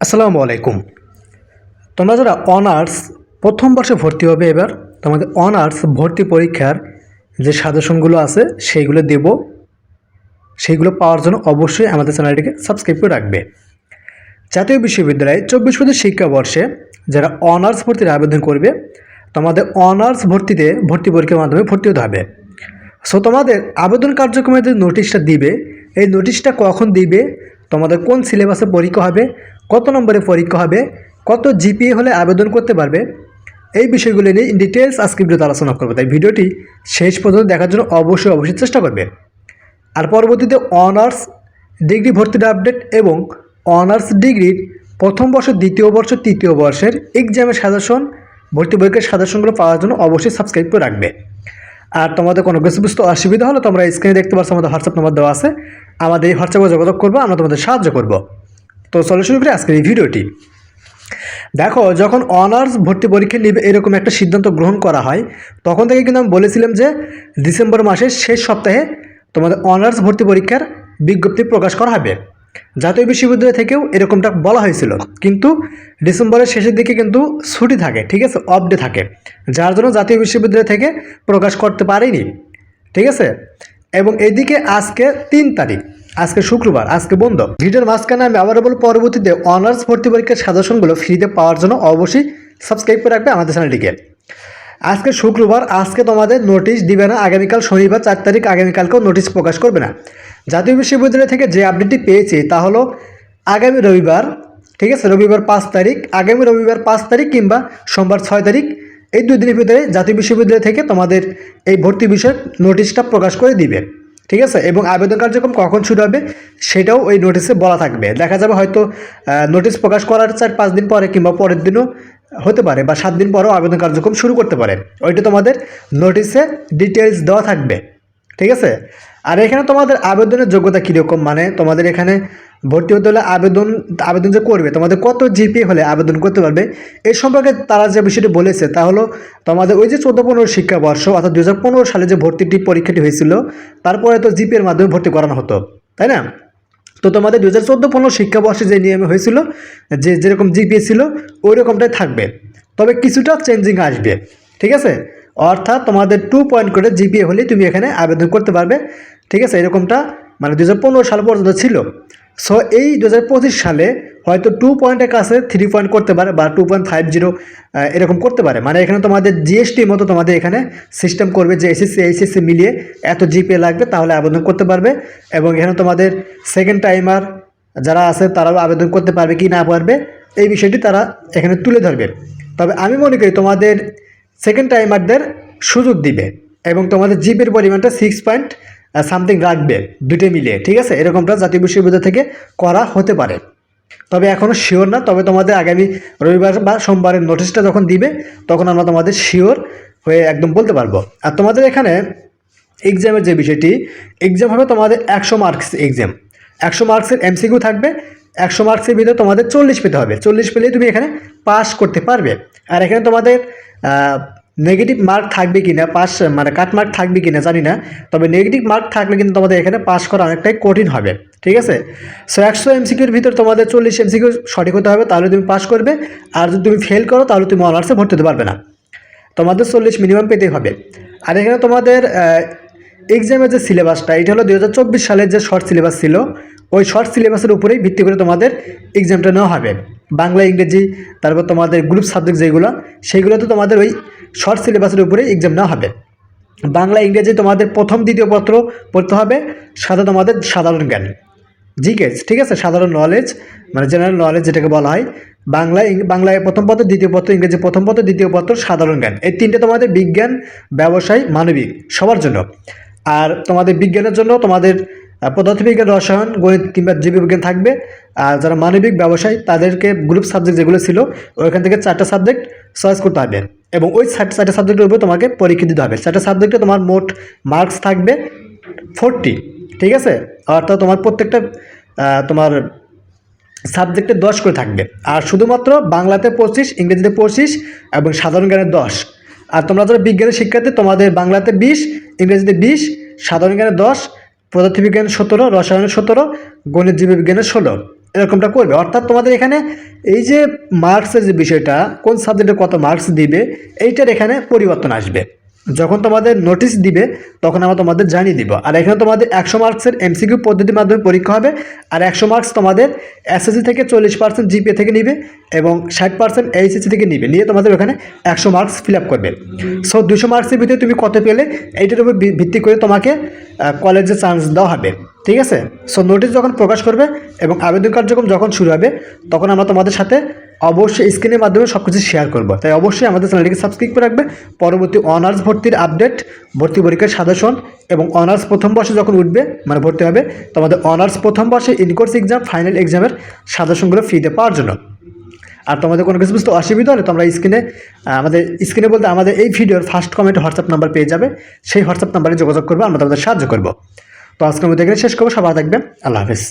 আসসালামু আলাইকুম। তোমরা যারা অনার্স প্রথম বর্ষে ভর্তি হবে এবার, তোমাদের অনার্স ভর্তি পরীক্ষার যে সাজেশনগুলো আছে, সেইগুলো দেব। সেইগুলো পাওয়ার জন্য অবশ্যই আমাদের চ্যানেলটিকে সাবস্ক্রাইব করে রাখবে। জাতীয় বিশ্ববিদ্যালয়ে চব্বিশ পঁচিশ শিক্ষাবর্ষে যারা অনার্স ভর্তির আবেদন করবে, তোমাদের অনার্স ভর্তিতে ভর্তি পরীক্ষার মাধ্যমে ভর্তি হতে হবে। সো তোমাদের আবেদন কার্যক্রমে যে নোটিশটা দিবে, এই নোটিশটা কখন দিবে, তোমাদের কোন সিলেবাসে পরীক্ষা হবে কত নম্বরে পরীক্ষা হবে, কত জিপিএ হলে আবেদন করতে পারবে, এই বিষয়গুলো নিয়ে ডিটেলস আজকে ভিডিওতে আলোচনা করব। তাই ভিডিওটি শেষ পর্যন্ত দেখার জন্য অবশ্যই অবশ্যই চেষ্টা করবে। আর পরবর্তীতে অনার্স ডিগ্রি ভর্তির আপডেট এবং অনার্স ডিগ্রির প্রথম বর্ষ, দ্বিতীয় বর্ষ, তৃতীয় বর্ষের এক্সামের সাজেশন ভর্তি পরীক্ষার সাজেশনগুলো পাওয়ার জন্য অবশ্যই সাবস্ক্রাইব করে রাখবে। আর তোমাদের কোনো কিছু বুঝতে অসুবিধা হলে তোমরা স্ক্রিনে দেখতে পাচ্ছ আমাদের হোয়াটসঅ্যাপ নাম্বার দেওয়া আছে। আমাদের এই হোয়াটসঅ্যাপে যোগাযোগ করব, আমরা তোমাদের সাহায্য করব। তো চলো শুরু করি আজকের এই ভিডিওটি। দেখো, যখন অনার্স ভর্তি পরীক্ষা নিবে এরকম একটা সিদ্ধান্ত গ্রহণ করা হয়, তখন থেকে কিন্তু আমি বলেছিলাম যে ডিসেম্বর মাসের শেষ সপ্তাহে তোমাদের অনার্স ভর্তি পরীক্ষার বিজ্ঞপ্তি প্রকাশ করা হবে। জাতীয় বিশ্ববিদ্যালয় থেকেও এরকমটা বলা হয়েছিল। কিন্তু ডিসেম্বরের শেষের দিকে কিন্তু ছুটি থাকে, ঠিক আছে? অফ ডে থাকে। যার জন্য জাতীয় বিশ্ববিদ্যালয় থেকে প্রকাশ করতে পারেনি। ঠিক আছে? এবং এদিকে আজকে তিন তারিখ। আজকে শুক্রবার, আজকে বন্ধ। ভিডিওর মাঝখানে আমি আবারও বলব, পরবর্তীতে অনার্স ভর্তি পরীক্ষার সাজেশনগুলো ফ্রিতে পাওয়ার জন্য অবশ্যই সাবস্ক্রাইব করে রাখবে আমাদের চ্যানেলটিকে। আজকে শুক্রবার, আজকে তোমাদের নোটিশ দিবে না, আগামীকাল শনিবার চার তারিখ, আগামীকালকেও নোটিশ প্রকাশ করবে না। জাতীয় বিশ্ববিদ্যালয় থেকে যে আপডেটটি পেয়েছি, তা হলো আগামী রবিবার, ঠিক আছে, রবিবার পাঁচ তারিখ, আগামী রবিবার পাঁচ তারিখ কিংবা সোমবার ছয় তারিখ, এই দুই দিনের ভিতরে জাতীয় বিশ্ববিদ্যালয় থেকে তোমাদের এই ভর্তি বিষয়ক নোটিশটা প্রকাশ করে দিবে। ঠিক আছে? এবং আবেদন কার্যক্রম কখন শুরু হবে সেটাও ওই নোটিশে বলা থাকবে। দেখা যাবে হয়তো নোটিশ প্রকাশ করার চার পাঁচ দিন পরে কিংবা পরের দিনও হতে পারে বা সাত দিন পরেও আবেদন কার্যক্রম শুরু করতে পারে। ওইটা তোমাদের নোটিশে ডিটেলস দেওয়া থাকবে। ঠিক আছে? আর এখানে তোমাদের আবেদনের যোগ্যতা কীরকম? মানে তোমাদের এখানে ভর্তি হতে হলে আবেদন আবেদন যে করবে, তোমাদের কত জিপি হলে আবেদন করতে পারবে এই সম্পর্কে তারা যে বিষয়টি বলেছে, তা হলো তোমাদের ওই যে চোদ্দ পনেরো শিক্ষাবর্ষ অর্থাৎ দু হাজার পনেরো সালে যে ভর্তিটি পরীক্ষাটি হয়েছিল, তারপরে তো জিপিএর মাধ্যমে ভর্তি করানো হতো, তাই না? তো তোমাদের দু হাজার চোদ্দ পনেরো শিক্ষাবর্ষে যে নিয়মে হয়েছিল, যে যেরকম জিপিএ ছিল, ওই রকমটাই থাকবে। তবে কিছুটা চেঞ্জিং আসবে, ঠিক আছে? অর্থাৎ তোমাদের টু পয়েন্ট করে জিপিএ হলে তুমি এখানে আবেদন করতে পারবে, ঠিক আছে? এরকমটা মানে দু হাজার পনেরো সাল পর্যন্ত ছিল। সো এই দু হাজার পঁচিশ সালে হয়তো টু পয়েন্টের কাছে থ্রি পয়েন্ট করতে পারে বা টু পয়েন্ট ফাইভ জিরো এরকম করতে পারে। মানে এখানে তোমাদের জিএসটির মতো তোমাদের এখানে সিস্টেম করবে যে এসএসসি এইচএসসি মিলিয়ে এত জিপে লাগবে, তাহলে আবেদন করতে পারবে। এবং এখানে তোমাদের সেকেন্ড টাইমার যারা আছে, তারাও আবেদন করতে পারবে কি না পারবে, এই বিষয়টি তারা এখানে তুলে ধরবে। তবে আমি মনে করি তোমাদের সেকেন্ড টাইমারদের সুযোগ দিবে এবং তোমাদের জিপের পরিমাণটা সিক্স পয়েন্ট সামথিং রাখবে দুটো মিলিয়ে, ঠিক আছে? এরকমটা জাতীয় বিশ্ববিদ্যালয় থেকে করা হতে পারে। তবে এখনও শিওর না, তবে তোমাদের আগামী রবিবার বা সোমবারের নোটিশটা যখন দিবে, তখন আমরা তোমাদের শিওর হয়ে একদম বলতে পারব। আর তোমাদের এখানে এক্সামের যে বিষয়টি এক্সাম হবে তোমাদের একশো মার্কস এক্সাম একশো মার্কসের এমসিকিউ থাকবে, একশো মার্কসের ভিতরে তোমাদের চল্লিশ পেতে হবে। চল্লিশ পেলেই তুমি এখানে পাস করতে পারবে। আর এখানে তোমাদের নেগেটিভ মার্ক থাকবে কি না পাস মানে কাট মার্ক থাকবে কি না জানি না, তবে নেগেটিভ মার্ক থাকলে কিন্তু তোমাদের এখানে পাস করা অনেকটাই কঠিন হবে, ঠিক আছে? সো একশো এমসিকিউর ভিতর তোমাদের চল্লিশ এমসিকিউ সঠিক হতে হবে, তাহলে তুমি পাস করবে, আর যদি তুমি ফেল করো, তাহলে তুমি অনার্সে ভর্তি হতে পারবে না। তোমাদের চল্লিশ মিনিমাম পেতেই হবে। আর এখানে তোমাদের এক্সামের যে সিলেবাসটা এটা হলো দু হাজার চব্বিশ সালের যে শর্ট সিলেবাস ছিল, ওই শর্ট সিলেবাসের উপরেই ভিত্তি করে তোমাদের এক্সামটা নেওয়া হবে। বাংলা, ইংরেজি, তারপর তোমাদের গ্রুপ সাবজেক্ট যেগুলো সেইগুলোতে তোমাদের ওই শর্ট সিলেবাসের উপরেই এক্সাম নেওয়া হবে। বাংলা, ইংরেজি তোমাদের প্রথম, দ্বিতীয় পত্র পড়তে হবে, সাথে তোমাদের সাধারণ জ্ঞান। জিকেস ঠিক আছে? সাধারণ নলেজ মানে জেনারেল নলেজ যেটাকে বলা হয়। বাংলা বাংলায় প্রথম পত্র, দ্বিতীয় পত্র, ইংরেজি প্রথম পত্র, দ্বিতীয় পত্র, সাধারণ জ্ঞান। এই তিনটে তোমাদের বিজ্ঞান, ব্যবসায়, মানবিক, সবার জন্য। আর তোমাদের বিজ্ঞানের জন্য তোমাদের পদার্থবিজ্ঞান, রসায়ন, গণিত কিংবা জীববিজ্ঞান থাকবে। আর যারা মানবিক ব্যবসায়, তাদেরকে গ্রুপ সাবজেক্ট যেগুলো ছিল, ওইখান থেকে চারটা সাবজেক্ট চয়েস করতে হবে। এবং ওই চারটে সাবজেক্টের উপরে তোমাকে পরীক্ষা দিতে হবে। চারটে সাবজেক্টে তোমার মোট মার্কস থাকবে ফোরটি ঠিক আছে? অর্থাৎ তোমার প্রত্যেকটা তোমার সাবজেক্টে দশ করে থাকবে। আর শুধুমাত্র বাংলাতে পঁচিশ, ইংরেজিতে পঁচিশ এবং সাধারণ জ্ঞানের দশ। আর তোমরা যারা বিজ্ঞানের শিক্ষার্থী, তোমাদের বাংলাতে বিশ, ইংরেজিতে বিশ, সাধারণ জ্ঞানে দশ পদার্থবিজ্ঞান সতেরো রসায়নের সতেরো গণিত জীববিজ্ঞানের ষোলো। এরকমটা করবে। অর্থাৎ তোমাদের এখানে এই যে মার্কসের যে বিষয়টা, কোন সাবজেক্টে কত মার্কস দিবে, এইটার এখানে পরিবর্তন আসবে। যখন তোমাদের নোটিশ দিবে, তখন আমরা তোমাদের জানিয়ে দিব। আর এখানে তোমাদের একশো মার্কসের এমসিকিউ পদ্ধতির মাধ্যমে পরীক্ষা হবে, আর একশো মার্কস তোমাদের এসএসসি থেকে চল্লিশ পার্সেন্ট জিপিএ থেকে নিবে এবং ষাট পার্সেন্ট এইচএসসি থেকে নিবে। নিয়ে তোমাদের ওখানে একশো মার্কস ফিল আপ করবে। সো দুশো মার্কসের ভিতরে তুমি কত পেলে, এইটার উপর ভিত্তি করে তোমাকে কলেজে চান্স দেওয়া হবে। ঠিক আছে? সো নোটিশ যখন প্রকাশ করবে এবং আবেদন কার্যক্রম যখন শুরু হবে, তখন আমরা তোমাদের সাথে অবশ্যই স্ক্রিনের মাধ্যমে সব কিছু শেয়ার করব। তাই অবশ্যই আমাদের চ্যানেলটিকে সাবস্ক্রাইব করে রাখবে। পরবর্তী অনার্স ভর্তির আপডেট ভর্তি পরীক্ষার সাজেশন এবং অনার্স প্রথম বর্ষে যখন উঠবে মানে ভর্তি হবে তোমাদের অনার্স প্রথম বর্ষে ইনকোর্স এক্সাম ফাইনাল এক্সামের সাজেশনগুলো ফ্রিতে পাওয়ার জন্য। আর তোমাদের কোনো কিছু বুঝতে অসুবিধা হলে তোমরা স্ক্রিনে আমাদের স্ক্রিনে বলতে আমাদের এই ভিডিওর ফার্স্ট কমেন্ট হোয়াটসঅ্যাপ নাম্বার পেয়ে যাবে। সেই হোয়াটসঅ্যাপ নাম্বারে যোগাযোগ করবে, আমরা তোমাদের সাহায্য করব। তো আজকের মধ্যে এখানে শেষ করব। সবাই থাকবে আল্লাহ হাফেজ।